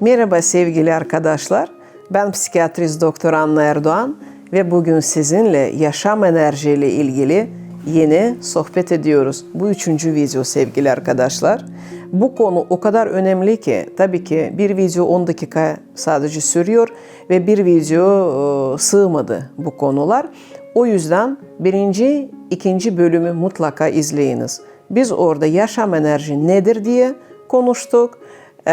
Merhaba sevgili arkadaşlar. Ben psikiyatrist doktor Anna Erdoğan ve bugün sizinle yaşam enerjiyle ilgili yeni sohbet ediyoruz. Bu üçüncü video sevgili arkadaşlar. Bu konu o kadar önemli ki tabii ki bir video 10 dakika sadece sürüyor ve bir video e, sığmadı bu konular. O yüzden birinci, ikinci bölümü mutlaka izleyiniz. Biz orada yaşam enerji nedir diye konuştuk. Ee,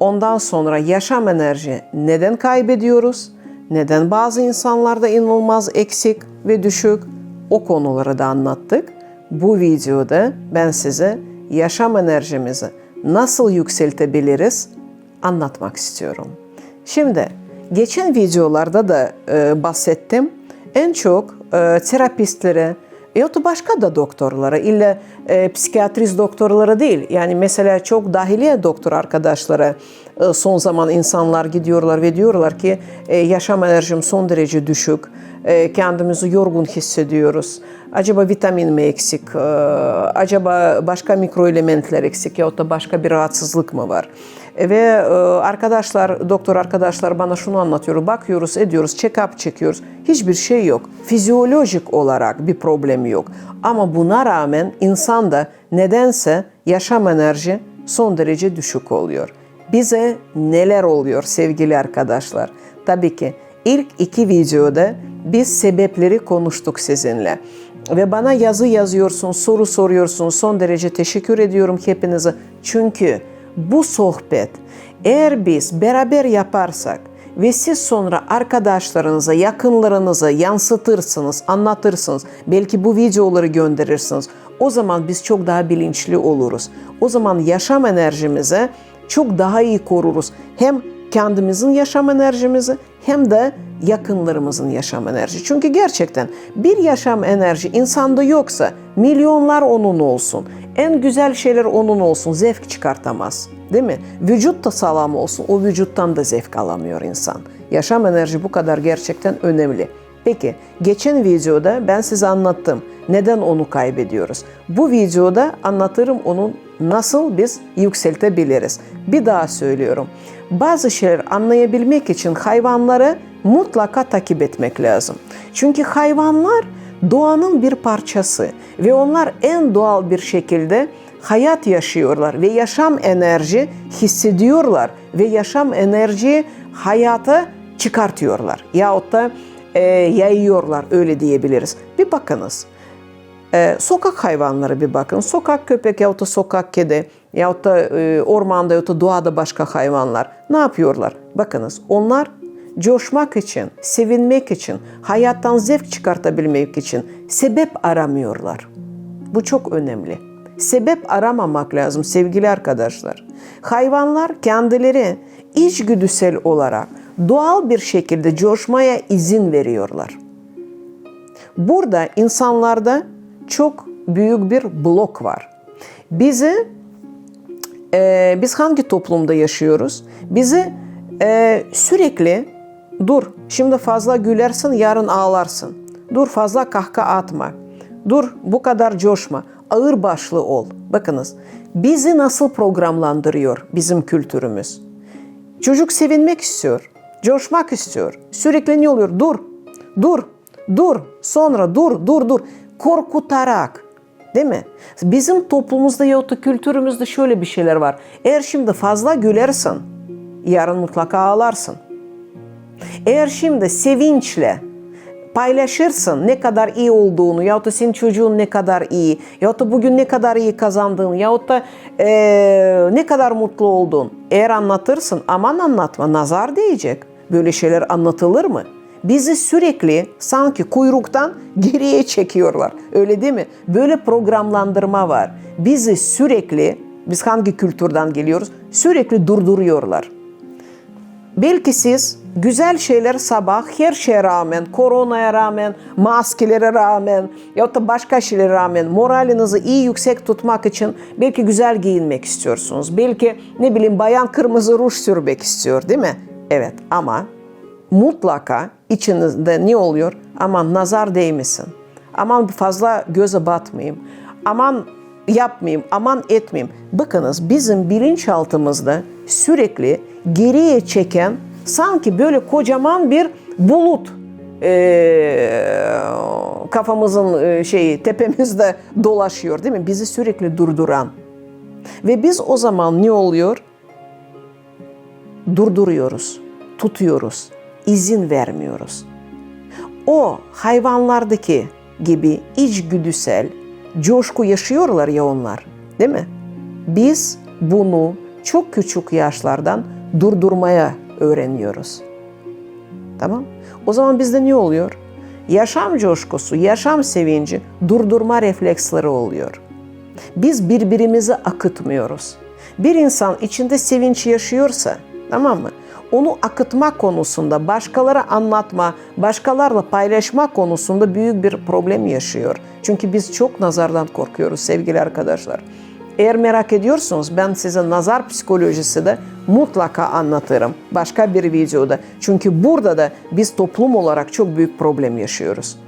ondan sonra yaşam enerji neden kaybediyoruz? Neden bazı insanlarda inanılmaz eksik ve düşük? O konuları da anlattık. Bu videoda ben size yaşam enerjimizi nasıl yükseltebiliriz anlatmak istiyorum. Şimdi geçen videolarda da e, bahsettim. En çok e, terapistlere, ya da başka da doktorlara, illa e, psikiyatrist doktorlara değil. Yani mesela çok dahiliye doktor arkadaşlara e, son zaman insanlar gidiyorlar ve diyorlar ki e, yaşam enerjim son derece düşük, e, kendimizi yorgun hissediyoruz. Acaba vitamin mi eksik, e, acaba başka mikroelementler eksik ya da başka bir rahatsızlık mı var? Ve e, arkadaşlar, doktor arkadaşlar bana şunu anlatıyor. Bakıyoruz, ediyoruz, check-up çekiyoruz. Hiçbir şey yok. Fizyolojik olarak bir problem yok. Ama buna rağmen insanda nedense yaşam enerji son derece düşük oluyor. Bize neler oluyor sevgili arkadaşlar? Tabii ki ilk iki videoda biz sebepleri konuştuk sizinle. Ve bana yazı yazıyorsun, soru soruyorsun. Son derece teşekkür ediyorum hepinize. Çünkü bu sohbet eğer biz beraber yaparsak ve siz sonra arkadaşlarınıza, yakınlarınıza yansıtırsınız, anlatırsınız, belki bu videoları gönderirsiniz. O zaman biz çok daha bilinçli oluruz. O zaman yaşam enerjimize çok daha iyi koruruz. Hem kendimizin yaşam enerjimizi hem de yakınlarımızın yaşam enerji. Çünkü gerçekten bir yaşam enerji insanda yoksa milyonlar onun olsun. En güzel şeyler onun olsun. Zevk çıkartamaz. Değil mi? Vücut da sağlam olsun. O vücuttan da zevk alamıyor insan. Yaşam enerji bu kadar gerçekten önemli. Peki geçen videoda ben size anlattım. Neden onu kaybediyoruz? Bu videoda anlatırım onun nasıl biz yükseltebiliriz. Bir daha söylüyorum. Bazı şeyler anlayabilmek için hayvanları mutlaka takip etmek lazım. Çünkü hayvanlar doğanın bir parçası ve onlar en doğal bir şekilde hayat yaşıyorlar ve yaşam enerji hissediyorlar ve yaşam enerjiyi hayata çıkartıyorlar. Yahut da e, yayıyorlar öyle diyebiliriz. Bir bakınız. E, sokak hayvanları bir bakın. Sokak köpek yahut da sokak kedi yahut da e, ormanda yahut da doğada başka hayvanlar ne yapıyorlar? Bakınız onlar coşmak için, sevinmek için, hayattan zevk çıkartabilmek için sebep aramıyorlar. Bu çok önemli. Sebep aramamak lazım sevgili arkadaşlar. Hayvanlar kendileri içgüdüsel olarak doğal bir şekilde coşmaya izin veriyorlar. Burada insanlarda çok büyük bir blok var. Bizi e, biz hangi toplumda yaşıyoruz? Bizi e, sürekli dur şimdi fazla gülersin yarın ağlarsın. Dur fazla kahkaha atma. Dur bu kadar coşma. Ağır başlı ol. Bakınız bizi nasıl programlandırıyor bizim kültürümüz. Çocuk sevinmek istiyor. Coşmak istiyor. Sürekli ne oluyor? Dur. Dur. Dur. Sonra dur. Dur. Dur. Korkutarak. Değil mi? Bizim toplumumuzda ya da kültürümüzde şöyle bir şeyler var. Eğer şimdi fazla gülersin, yarın mutlaka ağlarsın. Eğer şimdi sevinçle paylaşırsın ne kadar iyi olduğunu ya da senin çocuğun ne kadar iyi ya da bugün ne kadar iyi kazandığını ya da e, ne kadar mutlu oldun. Eğer anlatırsın aman anlatma nazar değecek. Böyle şeyler anlatılır mı? Bizi sürekli sanki kuyruktan geriye çekiyorlar. Öyle değil mi? Böyle programlandırma var. Bizi sürekli biz hangi kültürden geliyoruz? Sürekli durduruyorlar. Belki siz güzel şeyler sabah her şeye rağmen, koronaya rağmen, maskelere rağmen ya da başka şeylere rağmen moralinizi iyi yüksek tutmak için belki güzel giyinmek istiyorsunuz. Belki ne bileyim bayan kırmızı ruj sürmek istiyor değil mi? Evet ama mutlaka içinizde ne oluyor? Aman nazar değmesin. Aman fazla göze batmayayım. Aman yapmayayım, aman etmeyeyim. Bakınız bizim bilinçaltımızda sürekli geriye çeken sanki böyle kocaman bir bulut ee, kafamızın e, şeyi tepemizde dolaşıyor değil mi? Bizi sürekli durduran. Ve biz o zaman ne oluyor? Durduruyoruz, tutuyoruz, izin vermiyoruz. O hayvanlardaki gibi içgüdüsel coşku yaşıyorlar ya onlar, değil mi? Biz bunu çok küçük yaşlardan durdurmaya öğreniyoruz. Tamam? O zaman bizde ne oluyor? Yaşam coşkusu, yaşam sevinci durdurma refleksleri oluyor. Biz birbirimizi akıtmıyoruz. Bir insan içinde sevinç yaşıyorsa, tamam mı? Onu akıtma konusunda, başkalara anlatma, başkalarla paylaşma konusunda büyük bir problem yaşıyor. Çünkü biz çok nazardan korkuyoruz sevgili arkadaşlar. Eğer merak ediyorsunuz ben size nazar psikolojisi de mutlaka anlatırım başka bir videoda. Çünkü burada da biz toplum olarak çok büyük problem yaşıyoruz.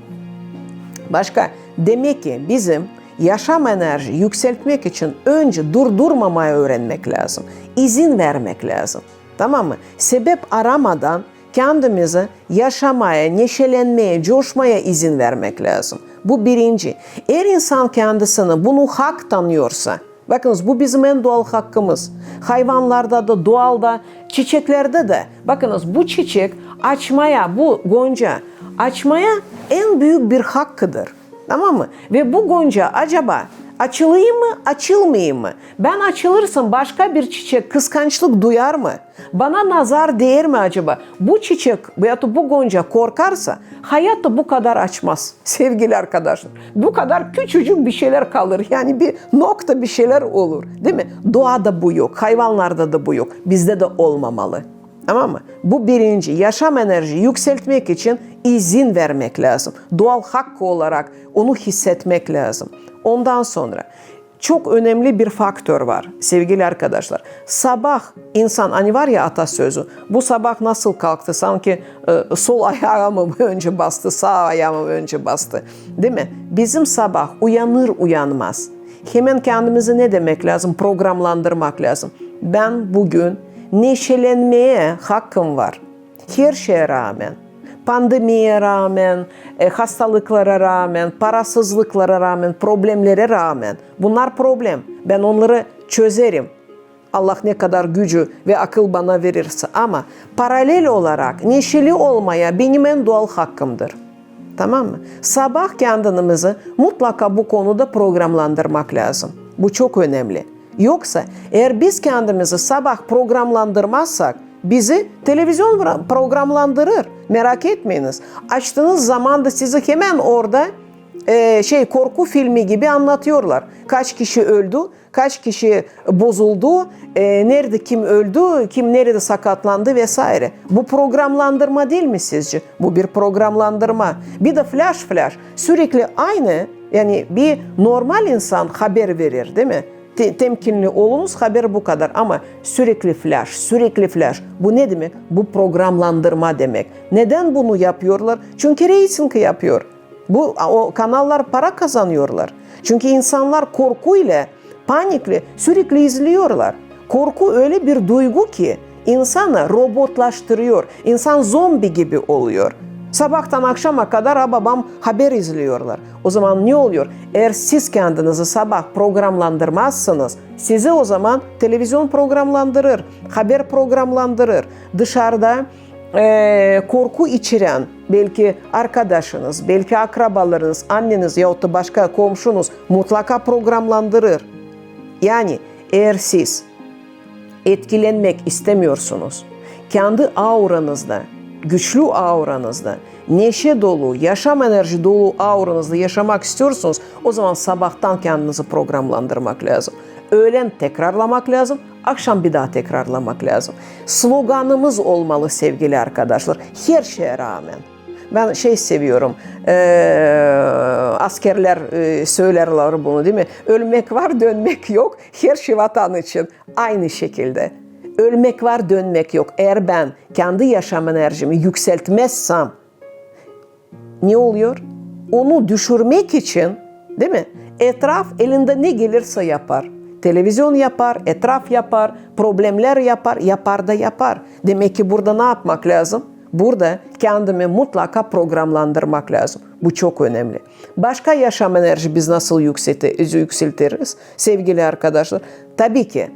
Başka demek ki bizim yaşam enerji yükseltmek için önce durdurmamayı öğrenmek lazım. İzin vermek lazım. Tamam mı? Sebep aramadan kendimize yaşamaya, neşelenmeye, coşmaya izin vermek lazım. Bu birinci. Eğer insan kendisini bunu hak tanıyorsa, bakınız bu bizim en doğal hakkımız. Hayvanlarda da, doğalda, çiçeklerde de. Bakınız bu çiçek açmaya, bu gonca açmaya en büyük bir hakkıdır. Tamam mı? Ve bu gonca acaba açılayım mı, açılmayayım mı? Ben açılırsam başka bir çiçek kıskançlık duyar mı? Bana nazar değer mi acaba? Bu çiçek da bu gonca korkarsa hayatta bu kadar açmaz sevgili arkadaşlar. Bu kadar küçücük bir şeyler kalır. Yani bir nokta bir şeyler olur. Değil mi? Doğada bu yok, hayvanlarda da bu yok. Bizde de olmamalı. Tamam mı? Bu birinci. Yaşam enerji yükseltmek için izin vermek lazım. Doğal hakkı olarak onu hissetmek lazım. Ondan sonra çok önemli bir faktör var sevgili arkadaşlar. Sabah insan hani var ya atasözü. Bu sabah nasıl kalktı? Sanki e, sol ayağımı önce bastı, sağ ayağımı önce bastı. Değil mi? Bizim sabah uyanır uyanmaz. Hemen kendimizi ne demek lazım? Programlandırmak lazım. Ben bugün neşelenmeye hakkım var. Her şeye rağmen, pandemiye rağmen, e, hastalıklara rağmen, parasızlıklara rağmen, problemlere rağmen. Bunlar problem. Ben onları çözerim. Allah ne kadar gücü ve akıl bana verirse ama paralel olarak neşeli olmaya benim en doğal hakkımdır. Tamam mı? Sabah kendimizi mutlaka bu konuda programlandırmak lazım. Bu çok önemli. Yoksa eğer biz kendimizi sabah programlandırmazsak bizi televizyon programlandırır. Merak etmeyiniz. Açtığınız zaman da sizi hemen orada e, şey korku filmi gibi anlatıyorlar. Kaç kişi öldü, kaç kişi bozuldu, e, nerede kim öldü, kim nerede sakatlandı vesaire. Bu programlandırma değil mi sizce? Bu bir programlandırma. Bir de flash flash sürekli aynı yani bir normal insan haber verir değil mi? Temkinli olunuz haber bu kadar ama sürekli flash, sürekli flash. Bu ne demek? Bu programlandırma demek. Neden bunu yapıyorlar? Çünkü reyting yapıyor. Bu o kanallar para kazanıyorlar. Çünkü insanlar korkuyla, panikle sürekli izliyorlar. Korku öyle bir duygu ki insanı robotlaştırıyor. İnsan zombi gibi oluyor. Sabahtan akşama kadar ha babam haber izliyorlar. O zaman ne oluyor? Eğer siz kendinizi sabah programlandırmazsınız, sizi o zaman televizyon programlandırır, haber programlandırır. Dışarıda e, korku içiren belki arkadaşınız, belki akrabalarınız, anneniz yahut da başka komşunuz mutlaka programlandırır. Yani eğer siz etkilenmek istemiyorsunuz, kendi auranızda güçlü auranızda, neşe dolu, yaşam enerji dolu auranızda yaşamak istiyorsunuz, o zaman sabahtan kendinizi programlandırmak lazım. Öğlen tekrarlamak lazım, akşam bir daha tekrarlamak lazım. Sloganımız olmalı sevgili arkadaşlar, her şeye rağmen. Ben şey seviyorum, e, askerler e, söylerler bunu değil mi? Ölmek var, dönmek yok, her şey vatan için. Aynı şekilde ölmek var dönmek yok. Eğer ben kendi yaşam enerjimi yükseltmezsem ne oluyor? Onu düşürmek için değil mi? Etraf elinde ne gelirse yapar. Televizyon yapar, etraf yapar, problemler yapar, yapar da yapar. Demek ki burada ne yapmak lazım? Burada kendimi mutlaka programlandırmak lazım. Bu çok önemli. Başka yaşam enerji biz nasıl yükseltiriz, sevgili arkadaşlar? Tabii ki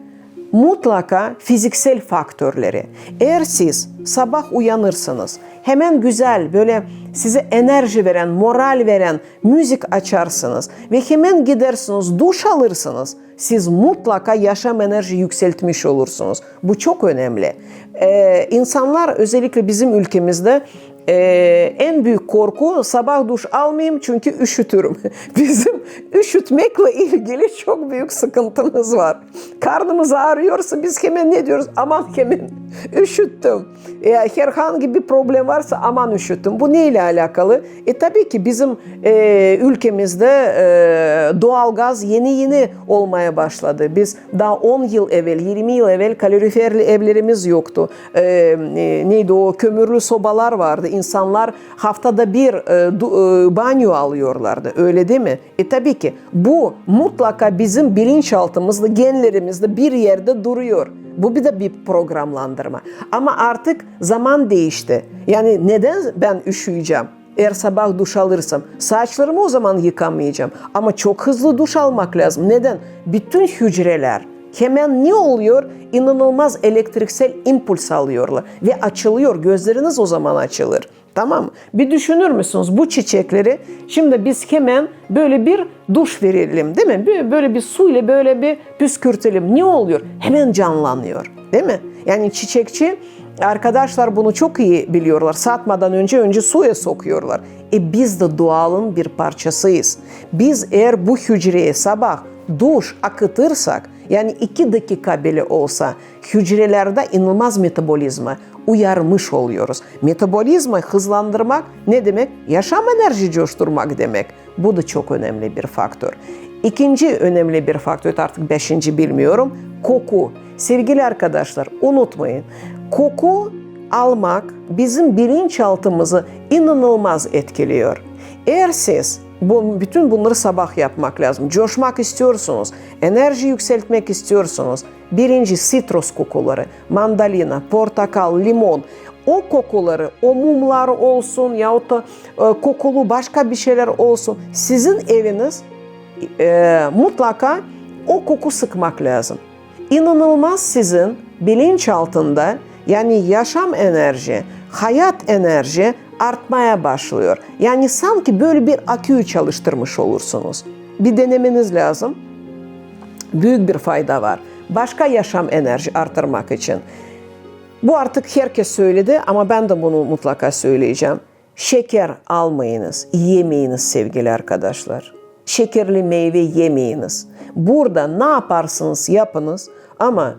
mutlaka fiziksel faktörleri. Eğer siz sabah uyanırsınız, hemen güzel böyle size enerji veren, moral veren müzik açarsınız ve hemen gidersiniz, duş alırsınız. Siz mutlaka yaşam enerji yükseltmiş olursunuz. Bu çok önemli. Ee, insanlar özellikle bizim ülkemizde ee, en büyük korku sabah duş almayayım çünkü üşütürüm. Bizim üşütmekle ilgili çok büyük sıkıntımız var. Karnımız ağrıyorsa biz hemen ne diyoruz? Aman hemen üşüttüm. Eğer herhangi bir problem varsa aman üşüttüm. Bu neyle alakalı? E tabii ki bizim e, ülkemizde e, doğalgaz yeni yeni olmaya başladı. Biz daha 10 yıl evvel, 20 yıl evvel kaloriferli evlerimiz yoktu. E, e, neydi o kömürlü sobalar vardı. İnsanlar haftada bir e, du, e, banyo alıyorlardı. Öyle değil mi? E tabii ki bu mutlaka bizim bilinçaltımızda, genlerimizde bir yerde duruyor. Bu bir de bir programlandırma. Ama artık zaman değişti. Yani neden ben üşüyeceğim? Eğer sabah duş alırsam saçlarımı o zaman yıkamayacağım. Ama çok hızlı duş almak lazım. Neden? Bütün hücreler hemen ne oluyor? İnanılmaz elektriksel impuls alıyorlar ve açılıyor. Gözleriniz o zaman açılır. Tamam? Bir düşünür müsünüz bu çiçekleri? Şimdi biz hemen böyle bir duş verelim değil mi? Böyle bir suyla böyle bir püskürtelim. Ne oluyor? Hemen canlanıyor değil mi? Yani çiçekçi arkadaşlar bunu çok iyi biliyorlar. Satmadan önce önce suya sokuyorlar. E biz de doğalın bir parçasıyız. Biz eğer bu hücreye sabah duş akıtırsak yani iki dakika bile olsa hücrelerde inanılmaz metabolizma uyarmış oluyoruz. Metabolizma hızlandırmak ne demek? Yaşam enerji coşturmak demek. Bu da çok önemli bir faktör. İkinci önemli bir faktör artık beşinci bilmiyorum. Koku. Sevgili arkadaşlar unutmayın. Koku almak bizim bilinçaltımızı inanılmaz etkiliyor. Eğer siz bu, bütün bunları sabah yapmak lazım. Coşmak istiyorsunuz, enerji yükseltmek istiyorsunuz. Birinci sitrus kokuları, mandalina, portakal, limon. O kokuları, o mumlar olsun yahut da e, kokulu başka bir şeyler olsun. Sizin eviniz e, mutlaka o koku sıkmak lazım. İnanılmaz sizin bilinçaltında yani yaşam enerji, hayat enerji artmaya başlıyor. Yani sanki böyle bir aküyü çalıştırmış olursunuz. Bir denemeniz lazım. Büyük bir fayda var. Başka yaşam enerji artırmak için. Bu artık herkes söyledi ama ben de bunu mutlaka söyleyeceğim. Şeker almayınız, yemeyiniz sevgili arkadaşlar. Şekerli meyve yemeyiniz. Burada ne yaparsınız yapınız ama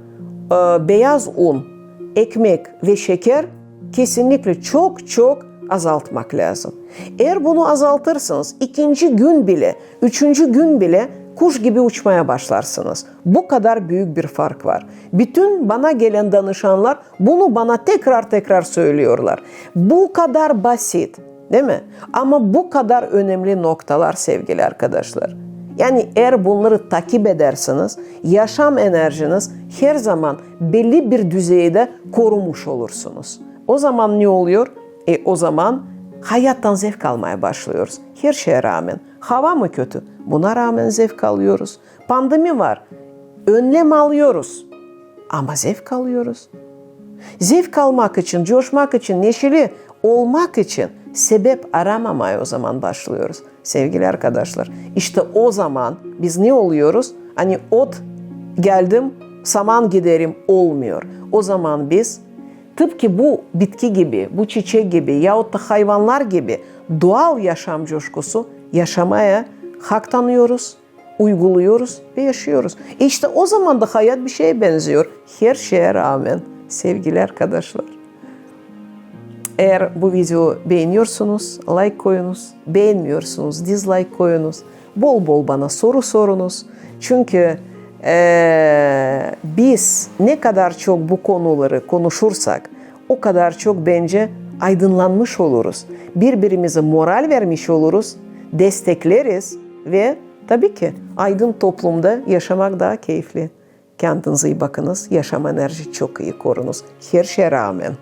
e, beyaz un, ekmek ve şeker kesinlikle çok çok azaltmak lazım. Eğer bunu azaltırsanız ikinci gün bile, üçüncü gün bile kuş gibi uçmaya başlarsınız. Bu kadar büyük bir fark var. Bütün bana gelen danışanlar bunu bana tekrar tekrar söylüyorlar. Bu kadar basit değil mi? Ama bu kadar önemli noktalar sevgili arkadaşlar. Yani eğer bunları takip ederseniz yaşam enerjiniz her zaman belli bir düzeyde korumuş olursunuz. O zaman ne oluyor? E o zaman hayattan zevk almaya başlıyoruz. Her şeye rağmen. Hava mı kötü? Buna rağmen zevk alıyoruz. Pandemi var. Önlem alıyoruz. Ama zevk alıyoruz. Zevk almak için, coşmak için, neşeli olmak için sebep aramamaya o zaman başlıyoruz. Sevgili arkadaşlar, işte o zaman biz ne oluyoruz? Hani ot geldim, saman giderim olmuyor. O zaman biz tıpkı bu bitki gibi, bu çiçek gibi yahut da hayvanlar gibi doğal yaşam coşkusu yaşamaya hak tanıyoruz, uyguluyoruz ve yaşıyoruz. İşte o zaman da hayat bir şeye benziyor. Her şeye rağmen sevgili arkadaşlar. Eğer bu videoyu beğeniyorsunuz, like koyunuz. Beğenmiyorsunuz, dislike koyunuz. Bol bol bana soru sorunuz. Çünkü ee, biz ne kadar çok bu konuları konuşursak o kadar çok bence aydınlanmış oluruz. Birbirimize moral vermiş oluruz, destekleriz ve Tabii ki aydın toplumda yaşamak daha keyifli. Kendinize iyi bakınız. Yaşam enerji çok iyi korunuz. Her şeye rağmen.